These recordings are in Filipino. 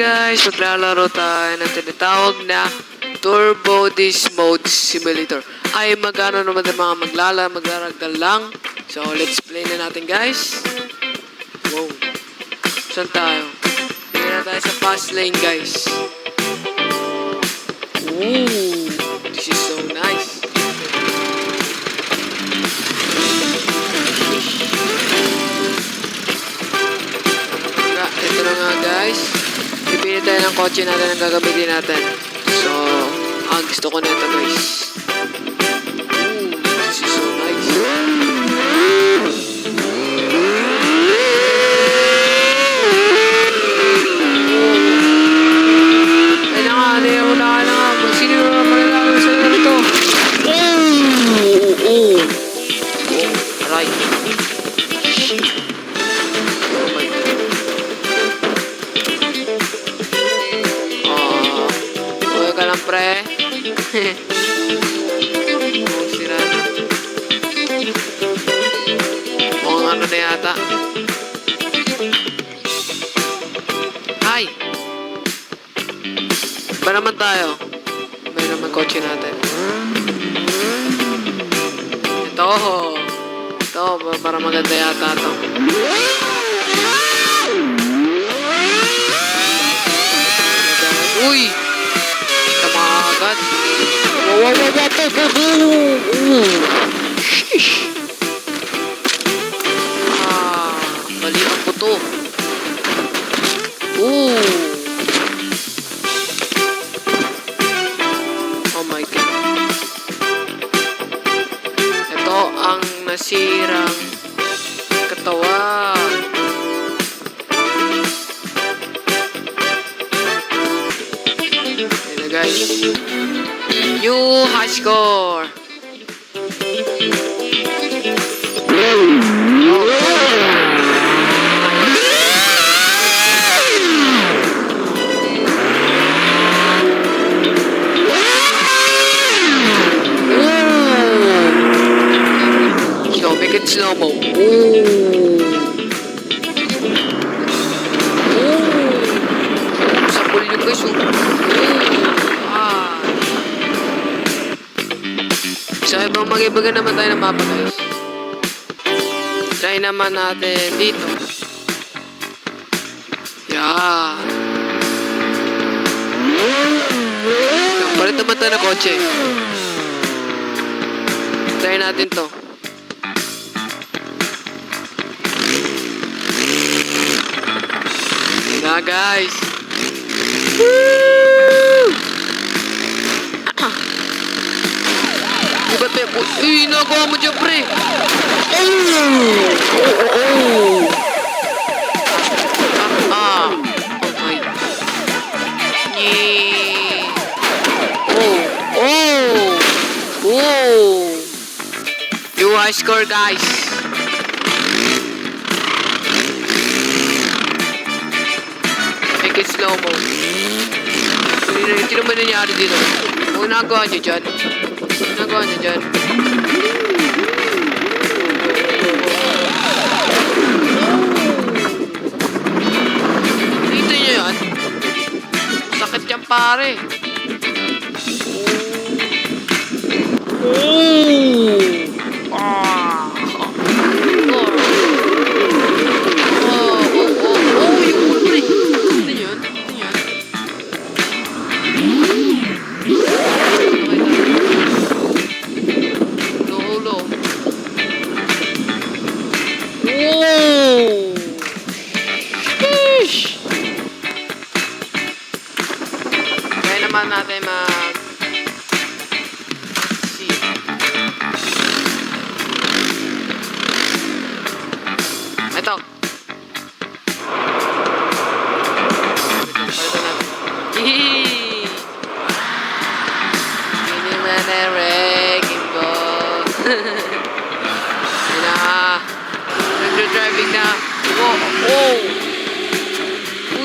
Guys? Maglalaro tayo ng tinatawag na Turbo Disc Mode Simulator. Ay magano naman ng mga maglala, maglaragdal lang. So let's play na natin guys. Wow. Saan tayo? Na tayo sa fast lane guys. Ooh, this is so nice. Nga, ito na nga guys. Pipili tayo ng kotse natin ang gagamitin natin. So, ang gusto ko nito guys. Ooh, this is so nice. Oh, sira na. Na yata. Hi! Ba naman tayo? May naman kotse natin. Ito. Ito, ba- para maganda yata to. Sheesh. Ah, mali ang puto. Ooh. Oh my God. Ito ang nasirang So ibang mag-ibaga naman tayo ng mapa guys. Try naman natin dito. Yeah. Palit naman tayo ng kotse. Try natin to. Yun na guys. Woo! Di ba tayo? Uy, nagawa mo dyan, pre. Oh! Oh, oh, oh. Ah, ah. Oh, my. Yeah. Oh, oh. Oh. You high score, guys. Make it slow mo. Hindi hindi naman nangyari dito. Kung nagawa nyo dyan. Nagawa nyo dyan. Dito nyo yan. Sakit yan pare. Natin mag... See. Ito. Palitan natin. Yee! Hindi na. Nagdra-driving na. Wow. Oh!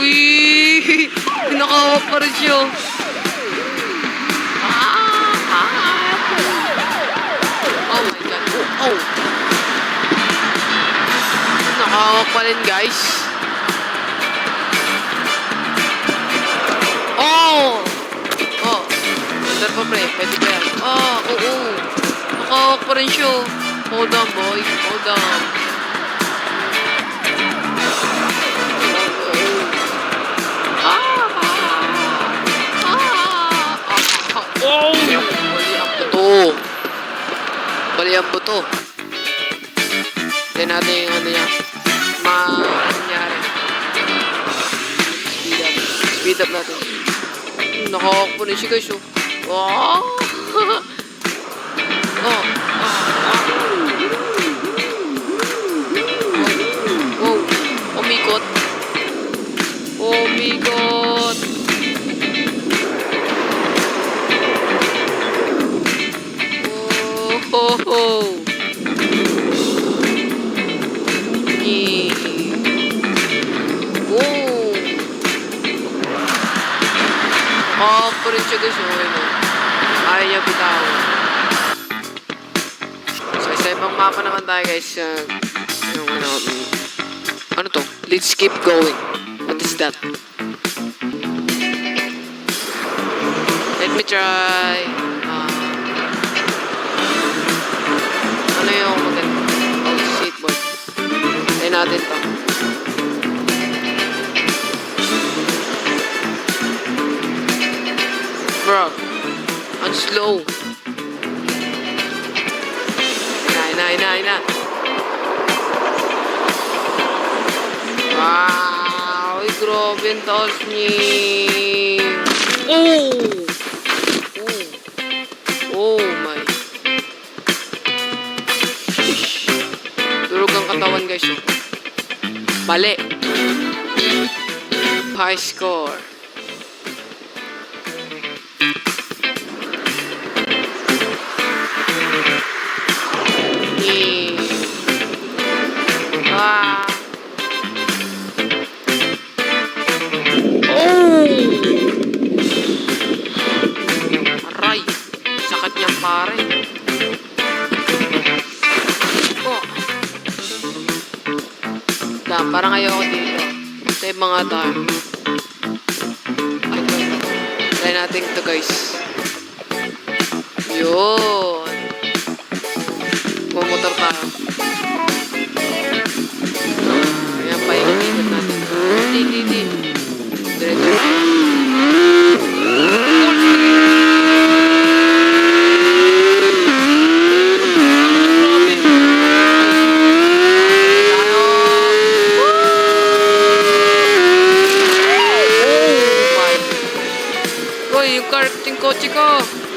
Uy! Nakawak pa rin siya. Wow! Nakawak pa rin guys. Oh! Oh. Under pa pre. Pwede pa yan. Oh, oo. oo. Nakawak pa rin siya. Oh. Hold on boy. Hold on. Ah! Ah! Ah! Oh! Bali ang buto. Bali ang buto. Tignan natin yung ano yan. Mangyari. Speed up. Speed up natin. Nakahawak pa rin siya guys. Oh. Wow! oh. Ah. Ah. Wow. Umikot. Umikot. Oh, ho, ho. Siya guys. Oh, ano. Ayaw niya bitaw. So, sa ibang mapa naman tayo guys. Uh, yung ano, mm, ano to? Let's keep going. What is that? Let me try. Ah. ano yung maganda? Oh, shit boy. Try natin to. Bro, ang slow. Ina, ina, ina, ina. Wow, ay grabe ang. Oh! Oh! Oh my. Ish. Durog ang katawan guys. Mali. High score. Tayo. Ay, try natin to guys. Yun. Bumotor tayo. Ayan pa yung ikot natin. Hindi, hindi, hindi. Diretso. Kotse ko.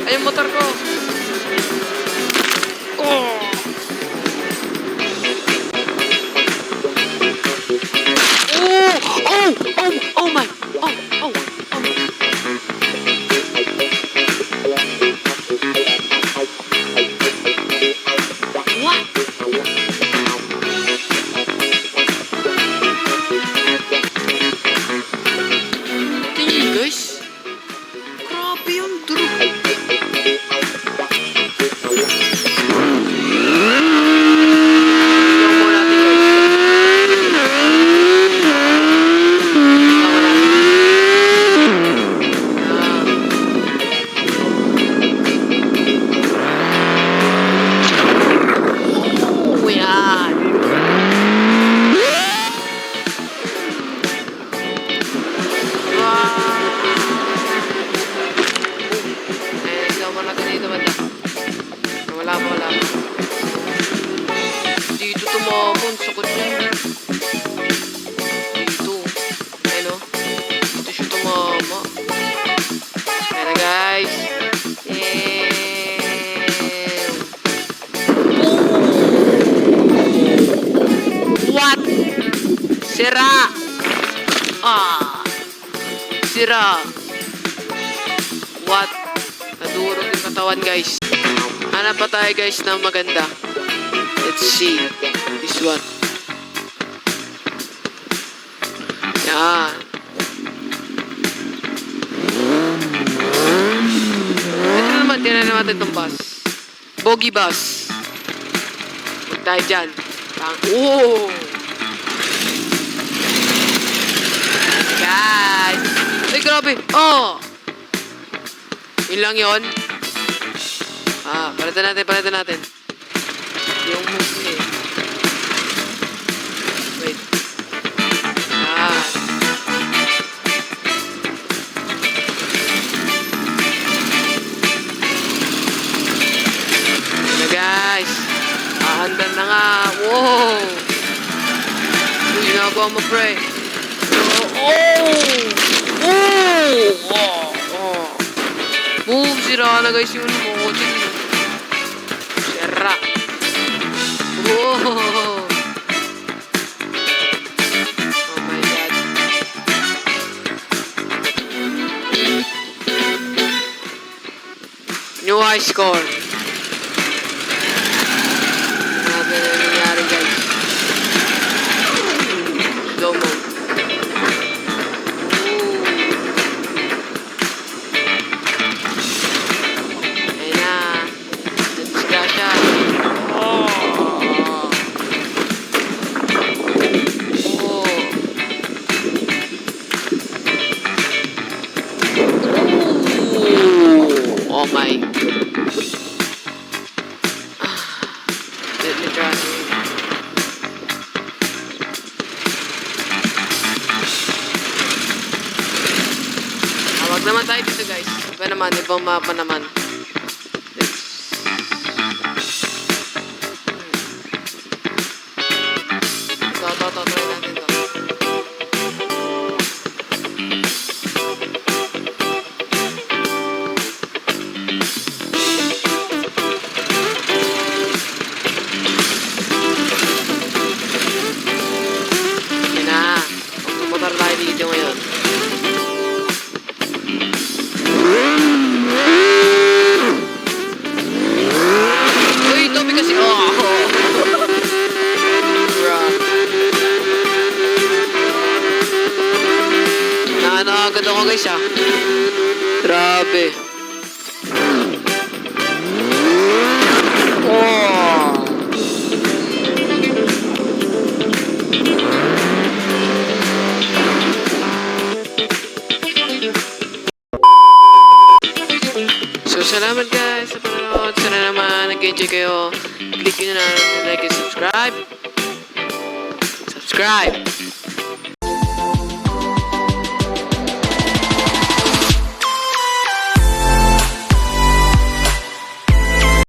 Ay, yung motor ko. Dito tumamon, sakot niya. Dito. Ayun o. Dito siya tumama. Kaya guys. Eh. What? Sira! Ah! Sira! What? Nadurog yung katawan guys. Hanap pa tayo guys ng maganda. Let's see. This one. Yan. Ito naman, tinan natin itong bus. Bogey bus. Huwag tayo dyan. Oh! Guys! Ay, grabe! Oh! Yun lang yun. Ah, palitan natin, palitan natin. Yung move Ano guys? Ahandan na nga. Wow! Uy, ginagawa mo, pre. Oh! Oh! Oh! Oh! Boom! Sira na guys yung ano mo. Kotse. Sira. Wow! New high score. Grabe na nangyari guys. Slow mo. Ibang mapa naman. check it, check it all. Click it and like and subscribe. Subscribe.